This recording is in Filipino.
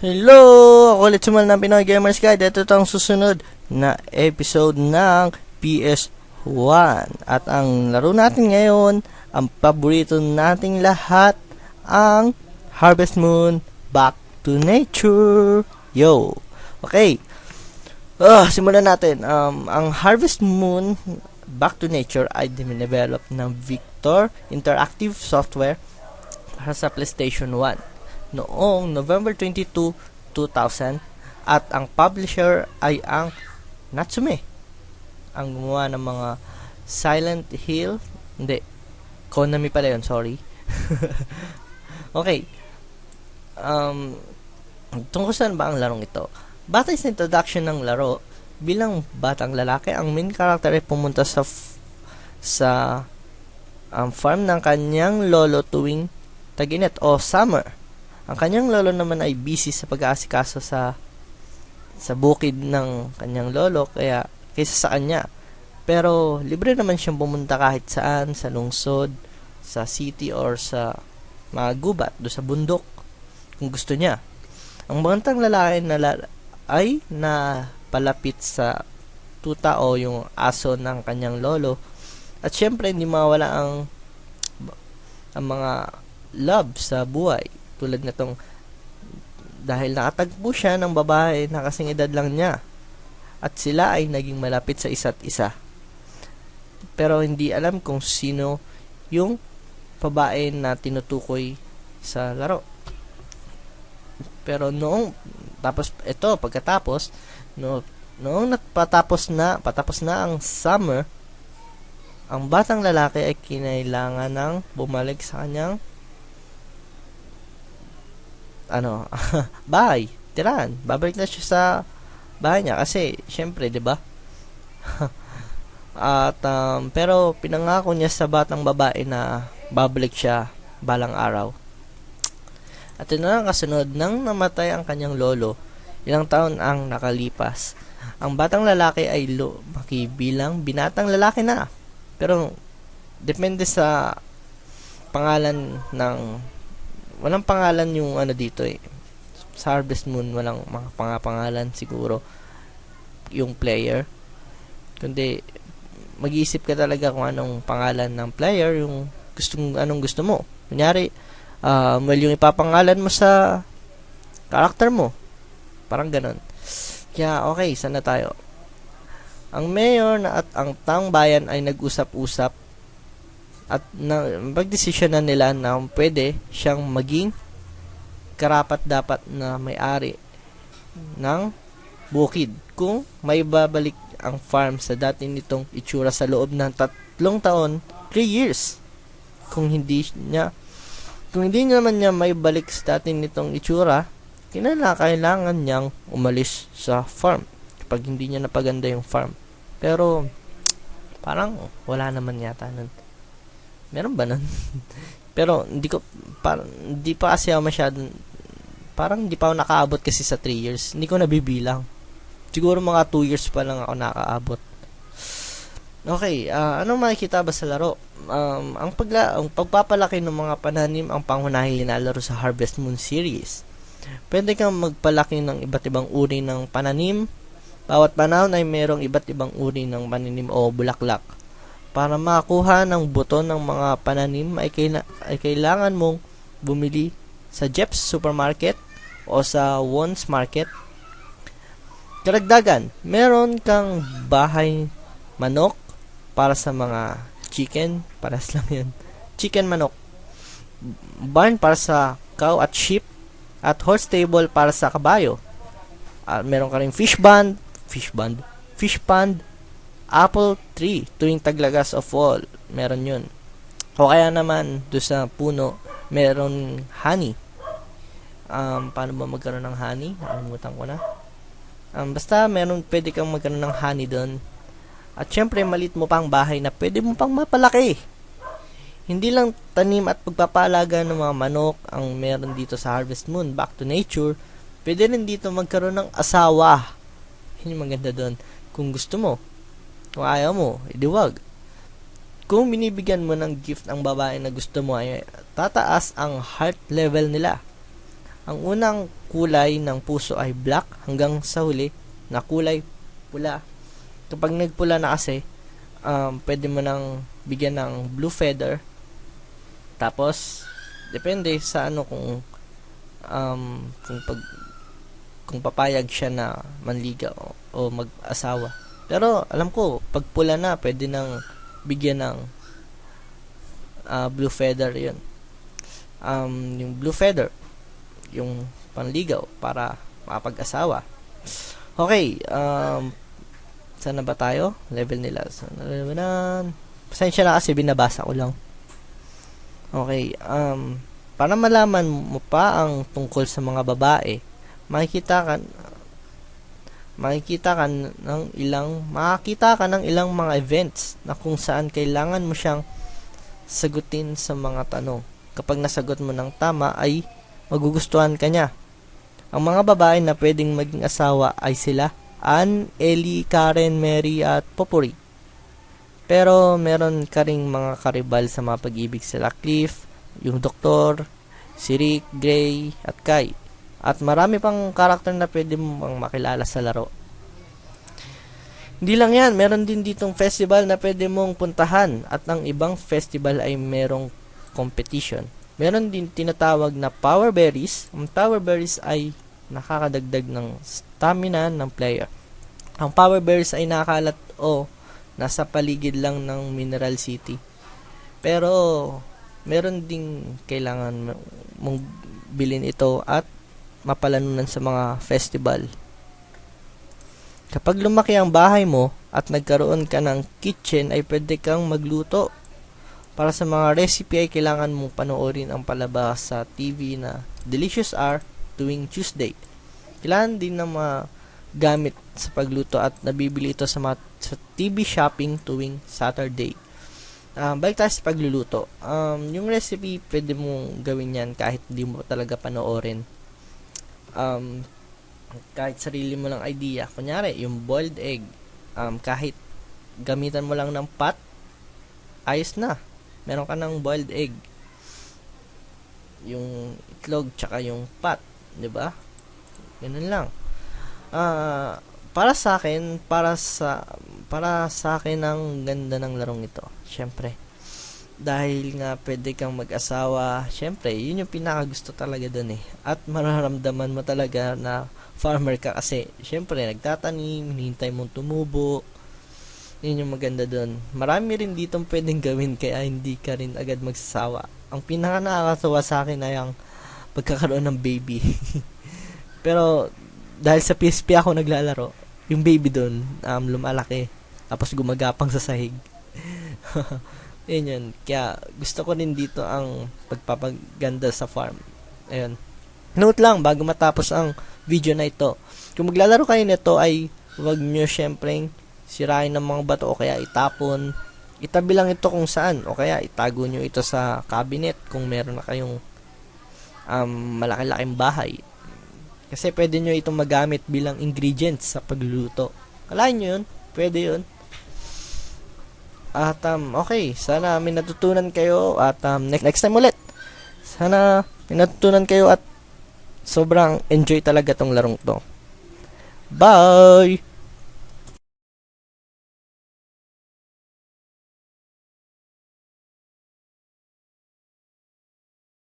Hello! Ako ulit sumal ng Pinoy Gamers Guide. Ito itong susunod na episode ng PS1. At ang laro natin ngayon, ang paborito nating lahat, ang Harvest Moon Back to Nature. Yo! Okay. Uh, simulan natin. Um, ang Harvest Moon Back to Nature ay dinevelop ng Victor Interactive Software para sa PlayStation 1 noong November 22, 2000 at ang publisher ay ang Natsume. Ang gumawa ng mga Silent Hill hindi Konami pala yun sorry. Okay. Um, tungkol saan ba ang larong ito? Batay sa introduction ng laro bilang batang lalaki ang main character ay pumunta sa sa um, farm ng kanyang lolo tuwing taginit o summer ang kanyang lolo naman ay busy sa pag-aasikaso sa sa bukid ng kanyang lolo kaya kaysa sa kanya. Pero libre naman siyang pumunta kahit saan sa lungsod, sa city or sa mga gubat do sa bundok kung gusto niya. Ang bantang lalaki na la- ay na palapit sa tuta o yung aso ng kanyang lolo at syempre hindi mawala ang ang mga love sa buhay tulad na tong dahil nakatagpo siya ng babae na kasing edad lang niya at sila ay naging malapit sa isa't isa. Pero hindi alam kung sino yung babae na tinutukoy sa laro. Pero noong tapos ito pagkatapos no noong nagpatapos na patapos na ang summer ang batang lalaki ay kinailangan ng bumalik sa kanyang ano, bahay, tirahan. Babalik na siya sa bahay niya kasi syempre, 'di ba? At um, pero pinangako niya sa batang babae na babalik siya balang araw. At ito na ang kasunod nang namatay ang kanyang lolo. Ilang taon ang nakalipas. Ang batang lalaki ay lumaki bilang binatang lalaki na. Pero depende sa pangalan ng walang pangalan yung ano dito eh. Harvest Moon, walang mga pangapangalan siguro yung player. Kundi, mag-iisip ka talaga kung anong pangalan ng player, yung gustong, anong gusto mo. Kunyari, uh, well, yung ipapangalan mo sa character mo. Parang ganon. Kaya, okay, sana tayo. Ang mayor na at ang taong bayan ay nag-usap-usap at na, pagdesisyon na nila na pwede siyang maging karapat dapat na may-ari ng bukid. Kung may babalik ang farm sa dati nitong itsura sa loob ng tatlong taon 3 years. Kung hindi niya kung hindi naman niya may balik sa dati nitong itsura kinala kailangan niyang umalis sa farm kapag hindi niya napaganda yung farm. Pero parang wala naman yata nun Meron ba nun? Pero hindi ko parang hindi pa kasi ako masyadong parang hindi pa ako nakaabot kasi sa 3 years. Hindi ko nabibilang. Siguro mga 2 years pa lang ako nakaabot. Okay, uh, ano makikita ba sa laro? Um, ang, pagla ang pagpapalaki ng mga pananim ang pangunahing linalaro sa Harvest Moon series. Pwede kang magpalaki ng iba't ibang uri ng pananim. Bawat panahon ay merong iba't ibang uri ng pananim o bulaklak para makakuha ng buto ng mga pananim ay, kaila- ay kailangan mong bumili sa Jeps Supermarket o sa Wons Market. Karagdagan, meron kang bahay manok para sa mga chicken, paras lang yun. Chicken manok. Barn para sa cow at sheep at horse stable para sa kabayo. At meron ka rin fish band, fish band, fish pond, apple tree tuwing taglagas of fall. Meron yun. O kaya naman, do sa puno, meron honey. Um, paano ba magkaroon ng honey? Nakalimutan ko na. Um, basta meron, pwede kang magkaroon ng honey doon. At syempre, malit mo pang bahay na pwede mo pang mapalaki. Hindi lang tanim at pagpapalaga ng mga manok ang meron dito sa Harvest Moon, Back to Nature. Pwede rin dito magkaroon ng asawa. Yun yung maganda doon. Kung gusto mo. Kung ayaw mo, idiwag. Kung binibigyan mo ng gift ang babae na gusto mo ay tataas ang heart level nila. Ang unang kulay ng puso ay black hanggang sa huli na kulay pula. Kapag nagpula na kasi, um, pwede mo nang bigyan ng blue feather. Tapos, depende sa ano kung um, kung pag kung papayag siya na manligaw o, o mag-asawa. Pero alam ko, pag pula na, pwede nang bigyan ng ah, blue feather 'yun. Um, yung blue feather, yung panligaw para makapag-asawa. Okay, um, saan na ba tayo? Level nila. Saan na na? Pasensya na kasi binabasa ko lang. Okay, um, para malaman mo pa ang tungkol sa mga babae, makikita ka makikita ka ng ilang makakita ka ng ilang mga events na kung saan kailangan mo siyang sagutin sa mga tanong. Kapag nasagot mo ng tama ay magugustuhan ka niya. Ang mga babae na pwedeng maging asawa ay sila Anne, Ellie, Karen, Mary at Popuri. Pero meron ka ring mga karibal sa mga pag-ibig sila Cliff, yung doktor, si Rick, Gray, at Kai. At marami pang karakter na pwede mong makilala sa laro. Hindi lang yan, meron din ditong festival na pwede mong puntahan at ang ibang festival ay merong competition. Meron din tinatawag na Power Berries. Ang Power Berries ay nakakadagdag ng stamina ng player. Ang Power Berries ay nakalat o nasa paligid lang ng Mineral City. Pero meron ding kailangan mong bilhin ito at mapalanunan sa mga festival. Kapag lumaki ang bahay mo at nagkaroon ka ng kitchen ay pwede kang magluto. Para sa mga recipe ay kailangan mong panoorin ang palabas sa TV na Delicious Hour tuwing Tuesday. Kailangan din na magamit sa pagluto at nabibili ito sa, mga, sa TV shopping tuwing Saturday. Um, balik tayo sa pagluluto. Um, yung recipe, pwede mong gawin yan kahit di mo talaga panoorin. Um, kahit sarili mo lang idea. Kunyari, yung boiled egg, um, kahit gamitan mo lang ng pot, ayos na. Meron ka ng boiled egg. Yung itlog, tsaka yung pot. 'di ba? Ganun lang. Ah, para sa akin, para sa para sa akin ang ganda ng larong ito. Syempre. Dahil nga pwede kang mag-asawa, syempre, yun yung pinaka gusto talaga doon eh. At mararamdaman mo talaga na farmer ka kasi syempre nagtatanim, hinihintay mong tumubo. Yun yung maganda doon. Marami rin dito pwedeng gawin kaya hindi ka rin agad magsasawa. Ang pinaka nakakatawa sa akin ay ang pagkakaroon ng baby. Pero dahil sa PSP ako naglalaro, yung baby doon um, lumalaki tapos gumagapang sa sahig. Yun yun. Kaya gusto ko rin dito ang pagpapaganda sa farm. Ayun. Note lang bago matapos ang video na ito. Kung maglalaro kayo nito ay huwag nyo syempre sirain ng mga bato o kaya itapon. Itabi lang ito kung saan o kaya itago nyo ito sa cabinet kung meron na kayong um, malaki-laking bahay. Kasi pwede nyo itong magamit bilang ingredients sa pagluluto. Kalahin nyo yun. Pwede yun. At um, okay, sana may natutunan kayo at um, next, next time ulit. Sana may natutunan kayo at sobrang enjoy talaga tong larong to. Bye!